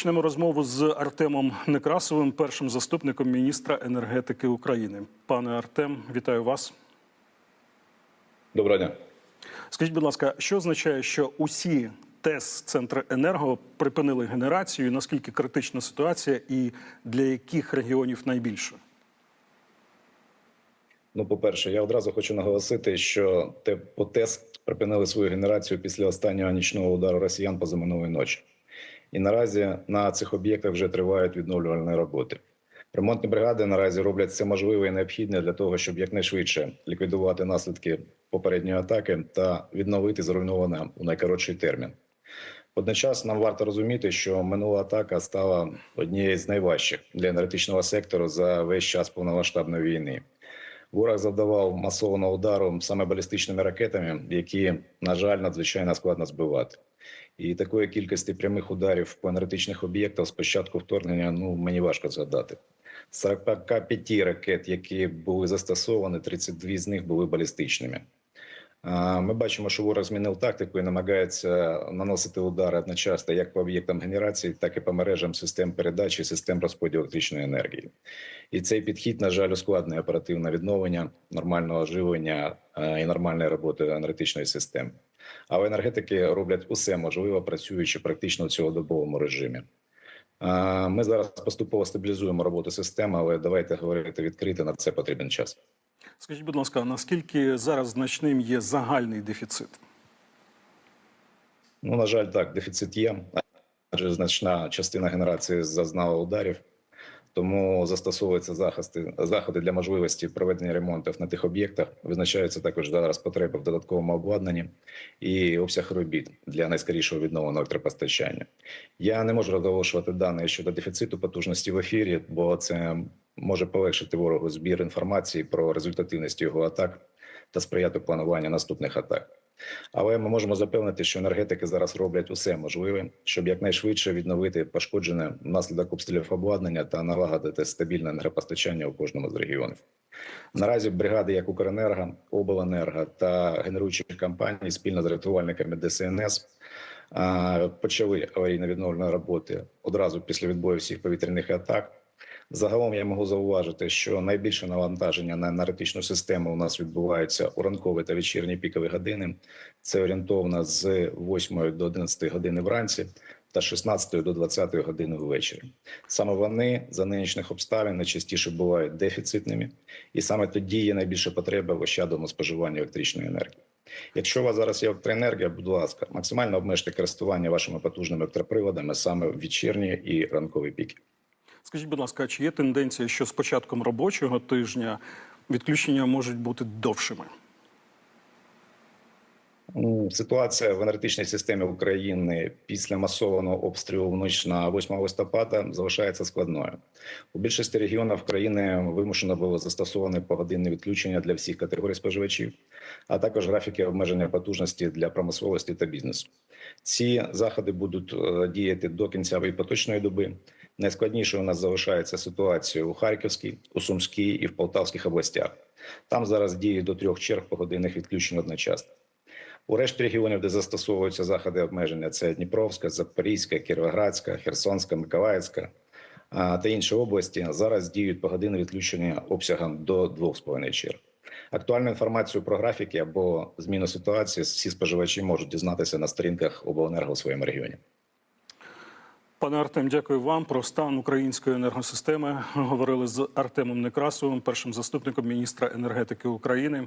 Почнемо розмову з Артемом Некрасовим, першим заступником міністра енергетики України. Пане Артем, вітаю вас. Доброго дня. Скажіть, будь ласка, що означає, що усі ТЕС Центри енерго припинили генерацію? Наскільки критична ситуація, і для яких регіонів найбільше? Ну, по-перше, я одразу хочу наголосити, що ТЕП-ТЕС припинили свою генерацію після останнього нічного удару росіян позаминулої ночі. І наразі на цих об'єктах вже тривають відновлювальні роботи. Ремонтні бригади наразі роблять все можливе і необхідне для того, щоб якнайшвидше ліквідувати наслідки попередньої атаки та відновити зруйноване у найкоротший термін. Водночас нам варто розуміти, що минула атака стала однією з найважчих для енергетичного сектору за весь час повномасштабної війни. Ворог завдавав масованого удару саме балістичними ракетами, які, на жаль, надзвичайно складно збивати. І такої кількості прямих ударів по енергетичних об'єктах з початку вторгнення ну мені важко згадати. З 45 ракет, які були застосовані, 32 з них були балістичними. Ми бачимо, що ворог змінив тактику і намагається наносити удари одночасно як по об'єктам генерації, так і по мережам систем передачі, систем розподілу електричної енергії. І цей підхід, на жаль, ускладнює оперативне відновлення нормального оживлення е, і нормальної роботи енергетичної системи. Але енергетики роблять усе можливе, працюючи практично в цілодобовому режимі. Ми зараз поступово стабілізуємо роботу системи, але давайте говорити відкрито на це потрібен час. Скажіть, будь ласка, наскільки зараз значним є загальний дефіцит? Ну, на жаль, так, дефіцит є, адже значна частина генерації зазнала ударів, тому застосовуються захисти, заходи для можливості проведення ремонтів на тих об'єктах. Визначаються також зараз потреби в додатковому обладнанні і обсяг робіт для найскорішого відновлення електропостачання. Я не можу розголошувати дані щодо дефіциту потужності в ефірі, бо це може полегшити ворогу збір інформації про результативність його атак та сприяти плануванню наступних атак. Але ми можемо запевнити, що енергетики зараз роблять усе можливе, щоб якнайшвидше відновити пошкоджене внаслідок обстрілів обладнання та налагодити стабільне енергопостачання у кожному з регіонів. Наразі бригади, як Укренерго, Обленерго та генеруючих компаній спільно з рятувальниками ДСНС почали аварійно-відновлені роботи одразу після відбою всіх повітряних атак. Загалом я можу зауважити, що найбільше навантаження на енергетичну систему у нас відбувається у ранкові та вечірні пікові години. Це орієнтовно з 8 до 11 години вранці та з 16 до 20 години ввечері. Саме вони за нинішніх обставин найчастіше бувають дефіцитними, і саме тоді є найбільша потреба в ощадному споживанні електричної енергії. Якщо у вас зараз є електроенергія, будь ласка, максимально обмежте користування вашими потужними електроприладами саме в вечірні і ранкові піки. Скажіть, будь ласка, чи є тенденція, що з початком робочого тижня відключення можуть бути довшими? Ну, Ситуація в енергетичній системі України після масованого обстрілу в ніч на 8 листопада залишається складною. У більшості регіонів країни вимушено було застосоване погодинне відключення для всіх категорій споживачів, а також графіки обмеження потужності для промисловості та бізнесу. Ці заходи будуть е, діяти до кінця і поточної доби. Найскладніше у нас залишається ситуація у Харківській, у Сумській і в Полтавських областях. Там зараз діє до трьох черг погодинних відключень одночасно. У решті регіонів, де застосовуються заходи обмеження, це Дніпровська, Запорізька, Кіровоградська, Херсонська, Миколаївська та інші області. Зараз діють погодинне відключення обсягом до 2,5 черг. Актуальну інформацію про графіки або зміну ситуації всі споживачі можуть дізнатися на сторінках обленерго у своєму регіоні. Пане Артем, дякую вам. Про стан української енергосистеми говорили з Артемом Некрасовим, першим заступником міністра енергетики України.